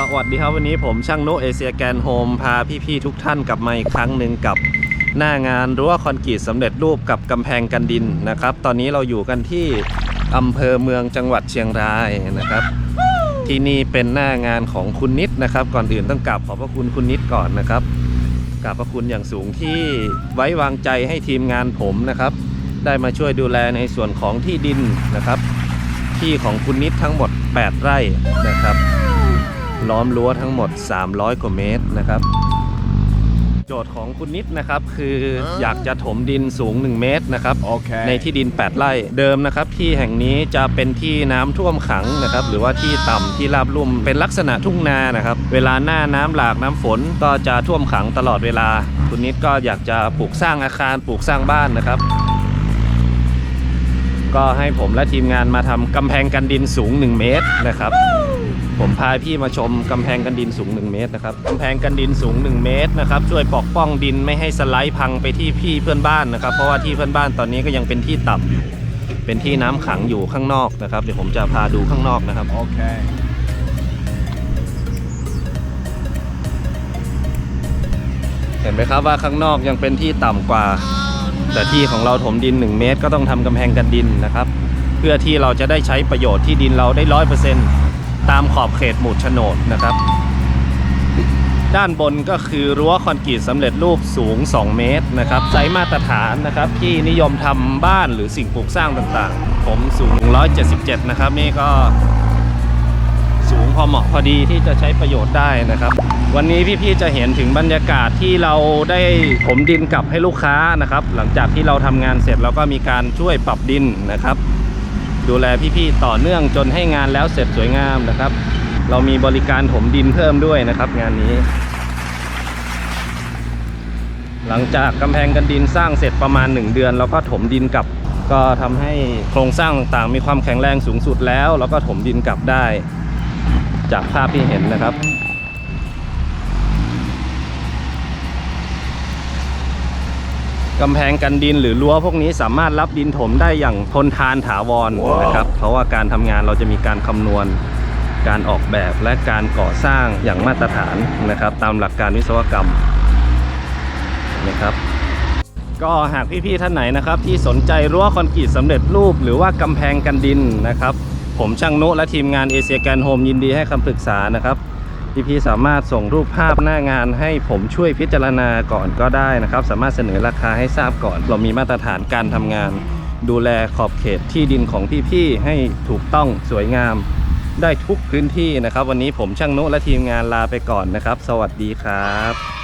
สวัสดีครับวันนี้ผมช่างโนเอเชียแกนโฮมพาพี่ๆทุกท่านกลับมาอีกครั้งหนึ่งกับหน้างานรั้วคอนกรีตสำเร็จรูปกับกำแพงกันดินนะครับ ตอนนี้เราอยู่กันที่อำเภอเมืองจังหวัดเชียงรายนะครับ ที่นี่เป็นหน้างานของคุณนิดนะครับ ก่อนอื่นต้องกราบขอบพระคุณคุณนิดก่อนนะครับกราบพระคุณอย่างสูงที่ไว้วางใจให้ทีมงานผมนะครับ ได้มาช่วยดูแลในส่วนของที่ดินนะครับ ที่ของคุณนิดทั้งหมด 8 ไร่นะครับ ล้อมรั้วทั้งหมด 300 กว่าเมตรนะครับ โจทย์ของคุณนิดนะครับคืออยากจะถมดินสูง 1 เมตรนะครับ Okay. ในที่ดิน 8 ไร่เดิมนะครับ ที่แห่งนี้จะเป็นที่น้ำท่วมขังนะครับ หรือว่าที่ต่ำที่ราบลุ่มเป็นลักษณะทุ่งนานะครับ เวลาหน้าน้ำหลากน้ำฝนก็จะท่วมขังตลอดเวลา คุณนิดก็อยากจะปลูกสร้างอาคารปลูกสร้างบ้านนะครับก็ให้ผมและทีมงานมาทำกำแพงกันดินสูง 1 เมตรนะครับ ผมพาพี่มาชมกำแพงกันดินสูง 1 เมตรนะครับกำแพงกันดินสูง 1 เมตรนะครับช่วยปกป้องดินไม่ให้สไลด์พังไปที่พี่เพื่อนบ้านนะครับ เพราะว่าที่เพื่อนบ้านตอนนี้ก็ยังเป็นที่ต่ำอยู่เป็นที่น้ำขังอยู่ข้างนอกนะครับเดี๋ยวผมจะพาดูข้างนอกนะครับ Okay. เห็นไหมครับว่าข้างนอกยังเป็นที่ต่ำกว่า แต่ที่ของเราถมดิน 1 เมตร ก็ต้องทำกำแพงกันดินนะครับ เพื่อที่เราจะได้ใช้ประโยชน์ที่ดินเราได้ร้อยเปอร์เซ็นต์ ตามขอบเขตหมุดโฉนดนะครับ ด้านบนก็คือรั้วคอนกรีตสำเร็จรูปสูง 2 เมตรนะครับไซส์มาตรฐานนะครับ ที่นิยมทำบ้านหรือสิ่งปลูกสร้างต่างๆ ผมสูง 177 นะครับ นี่ก็สูงพอเหมาะพอดีที่จะใช้ประโยชน์ได้นะครับ วันนี้พี่ๆจะเห็นถึงบรรยากาศที่เราได้ผมดินกลับให้ลูกค้านะครับ หลังจากที่เราทำงานเสร็จเราก็มีการช่วยปรับดินนะครับ ดูแลพี่ๆต่อเนื่องจนให้งานแล้วเสร็จสวยงามนะครับ เรามีบริการถมดินเพิ่มด้วยนะครับ งานนี้ หลังจากกำแพงกันดินสร้างเสร็จประมาณ 1 เดือนเราก็ถมดินกลับ ก็ทำให้โครงสร้างต่างๆ มีความแข็งแรงสูงสุดแล้ว แล้วก็ถมดินกลับได้ จากภาพที่เห็นนะครับ กำแพงกันดินหรือรั้วพวกนี้สามารถรับดินถมได้อย่างทนทานถาวรนะครับ เพราะว่าการทำงานเราจะมีการคำนวณการออกแบบและการก่อสร้างอย่างมาตรฐานนะครับ ตามหลักการวิศวกรรมนะครับ ก็หากพี่ๆท่านไหนนะครับ ที่สนใจรั้วคอนกรีตสำเร็จรูป หรือว่ากำแพงกันดินนะครับ ผมช่างโนะและทีมงานเอเชียแกนโฮมยินดีให้คำปรึกษานะครับ พี่ๆสามารถส่งรูปภาพหน้างานให้ผมช่วยพิจารณาก่อนก็ได้นะครับ สามารถเสนอราคาให้ทราบก่อน เรามีมาตรฐานการทำงาน ดูแลขอบเขตที่ดินของพี่ๆให้ถูกต้องสวยงาม ได้ทุกพื้นที่นะครับ วันนี้ผมช่างโนะและทีมงานลาไปก่อนนะครับ สวัสดีครับ